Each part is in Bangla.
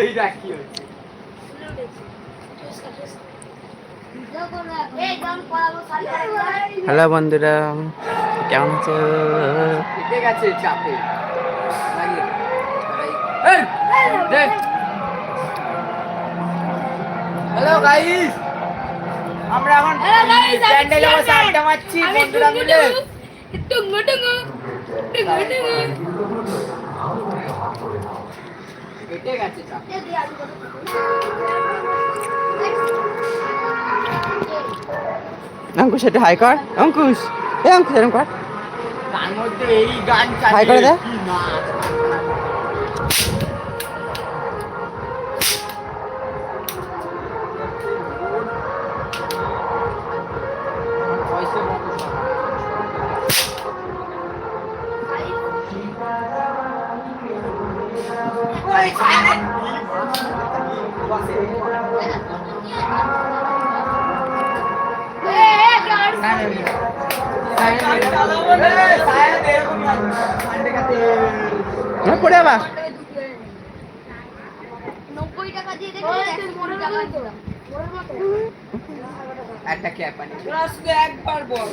এইটা কি হচ্ছে হ্যালো বন্ধুরা কেমন আছো কেটে গেছে চাপে লাগিয়ে এই, দে। হ্যালো গাইস আমরা এখন Hello guys, আমি প্যান্ডেলে বসে চেয়ারম্যান। আড্ডা মারছি আমি বন্ধুরা টুঙ্গু মিলে টুঙ্গু টুঙ্গু টুঙ্গু টুঙ্গু কেটে গেছে অঙ্কুশ হাই কর। অঙ্কুশ এ অঙ্কুশ এরকম কর। তার মধ্যে এই গান হাই করে দে। পড়ে আবার নব্বই টাকা দিয়ে একটা ক্যাপ আনি একবার বল।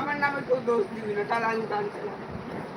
আমার নামে কেউ দোষ দিবি না, তাহলে আমি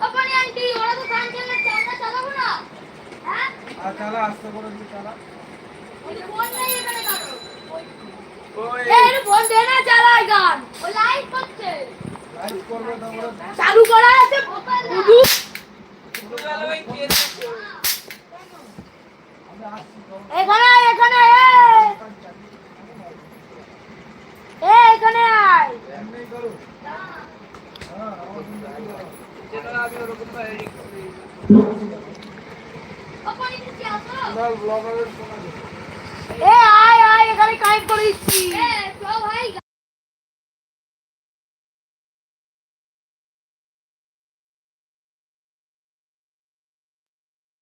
আপনি আন্টি ওরা তো গান চালাচ্ছে আমরা চালাবো না। হ্যাঁ? আর চালা আস্তে করে তুই চালা। ওই ফোন নাই এখানে কাটো ওই এর ফোন দে না চালাই গান। ও লাইভ করছে। লাইভ করবে তারপরে চালু করা আছে শুধু এখানে আয় এখানে আয় এখানে আয়। এমনি করো। হ্যাঁ আমার